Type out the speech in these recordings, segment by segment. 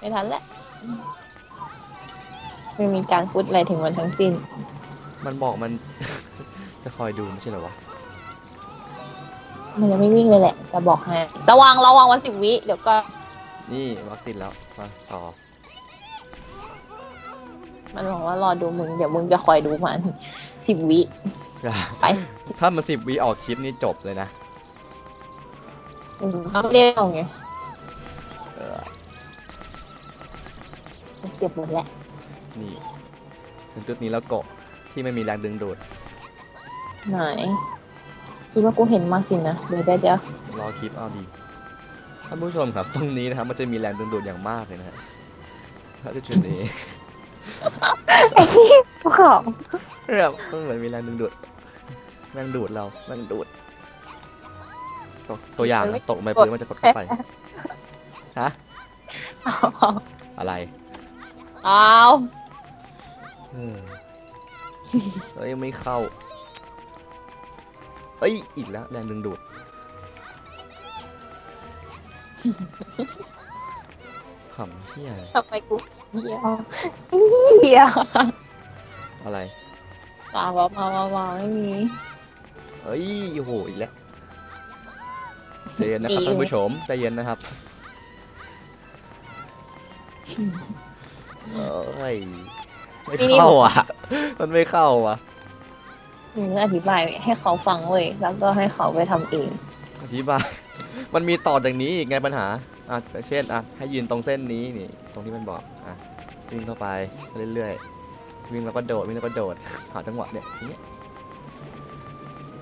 ไม่ทันแล้วไม่มีการพูดอะไรถึงมันทั้งสิ้น มันบอกมัน จะคอยดูไม่ใช่เหรอวะ มันยังไม่วิ่งเลยแหละ จะบอกให้ระวังระวังวันสิบวิ เดี๋ยวก็นี่วัคติดแล้วมาต่อ มันบอกว่ารอดูมึง เดี๋ยวมึงจะคอยดูมันสิบวิอย่าไป ถ้ามันสิบวิออกคลิปนี้จบเลยนะอืมเขาเรียกไง เจ็บหมดแหละนี่ถึงจุดนี้แล้วเกาะที่ไม่มีแรงดึงดูดไหนคิดว่ากูเห็นมากสินะเดี๋ยวเดี๋ยวเดี๋ยวรอคลิปเอาดีท่านผู้ชมครับตรงนี้นะครับมันจะมีแรงดึงดูดอย่างมากเลยนะฮะถ้าจะจุดนี้ไอ้ที่พวกเขาแบบมันเหมือนมีแรงดึงดูดแรงดูดเราแรงดูดตัวตัวอย่างนะตกลงไปพื้นมันจะกดเข้าไปฮะเอาอะไรเอาเออเอ้ยไม่เข้าเอ้ยอีกแล้วแรงดึงดูดหำเฮียทำไมกูเหี้ยเหี้ยอะไรตาว่ามาว่ามาไม่มีเอ้ยโอ้โหอีกแล้วใจเย็นนะครับดีท่านผู้ชมใจเย็นนะครับ เอ้ยไม่เข้าอะ มันไม่เข้าอะมึงอธิบายให้เขาฟังเว้ยแล้วก็ให้เขาไปทำเอง อธิบาย มันมีต่อจากนี้อีกไงปัญหาอะเช่นอะให้ยืนตรงเส้นนี้นี่ ตรงที่มันบอกอะวิ่งเข้าไปเรื่อยๆวิ่งแล้วก็โดดวิ่งแล้วก็โดดหาจังหวะเนี่ยอย่างเงี้ย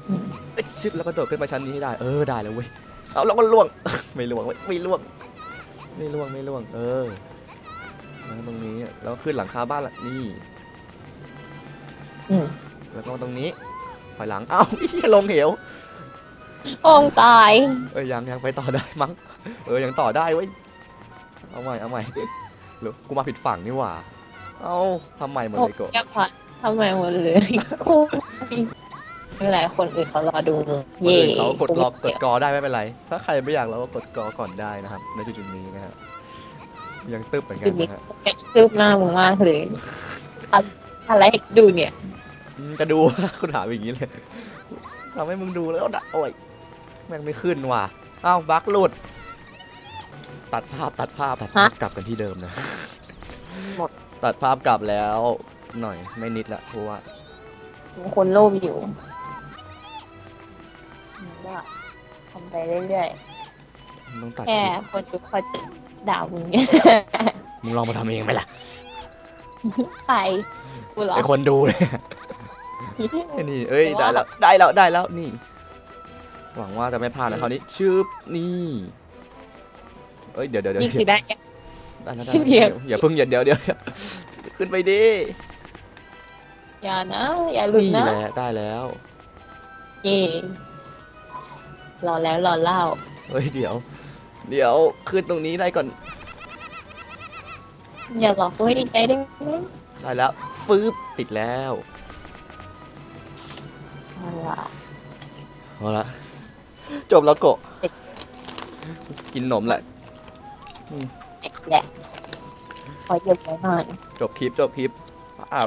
อืมเอ้ยชิบแล้วก็โดดขึ้นไปชั้นนี้ให้ได้เออได้แล้วเว้ยเอาแล้วก็ล่วง ไม่ล่วงเว้ยไม่ล่วง ไม่ล่วงไม่ล่วง เออแล้วตรงนี้ แล้วขึ้นหลังคาบ้านละนี่อืมแล้วก็ตรงนี้ถอยหลังเอ้าไอ้เหี้ยลงเหวโองตาย เอ้ยยังยังไปต่อได้มั้งเออยังต่อได้เว้ยเอาใหม่เอาใหม่หรือกูมาผิดฝั่งนี่หว่า เอาทำใหม่หมดเลยโกะแยกพัดทำไมหมดเลยกูไม่เป็นไรคนอื่นเขารอดูมึงคนเย่อื่นเขากดรอกกูดกอได้ไม่เป็นไร ถ้าใครไม่อยากเราก็กดกอก่อนได้นะครับ ในจุดๆนี้นะครับ ยังตึ๊บเหมือนกัจุนดนี้นะฮะแกคืบหน้ามึงมากเลยอะอะไรให้ดูเนี่ยอืมจะดู คุณถามอย่างนี้เลยทำให้มึงดูแล้วด่าโอ้ยแม่งไม่ขึ้นว่ะเอ้าบั๊กหลุด ตัดภาพตัดภาพตัดภาพกลับกันที่เดิมนะหมด ตัดภาพกลับแล้วหน่อยไม่นิดละเพราะว่า มึงคนโลภอยู่มึงว่าทำไปเรื่อยต้องตัดๆแค่คนดูคอย ด่ามึงเนี่ยมึงลองมาทำเองไหมล่ะใครกูเหรอไอคนดูเลยไอ้นี่เอ้ยได้แล้วได้แล้วได้แล้วนี่ หวังว่าจะไม่พลาดนะคราวนี้ชืบนี่เอ้ยเดี๋ยวเดี๋ยวเดี๋ยวนี่คือได้แค่ได้แล้วได้เดี๋ยวอย่าเพิ่งอย่าเดี๋ยวเดี๋ยวขึ้นไปดิอย่านะอย่าหลุดนี่นะแหละได้แล้วเย่รอแล้วรอเล่าเฮ้ยเดี๋ยว เดี๋ยวขึ้นตรงนี้ได้ก่อน อย่าหลอกกูให้ดีใจได้ไหมได้แล้ว ฟืบติดแล้วเอาล่ะเอาละจบแล้วโกะกินนมแหละแหละขอเก็บไว้หน่อย จบคลิปจบคลิปอะ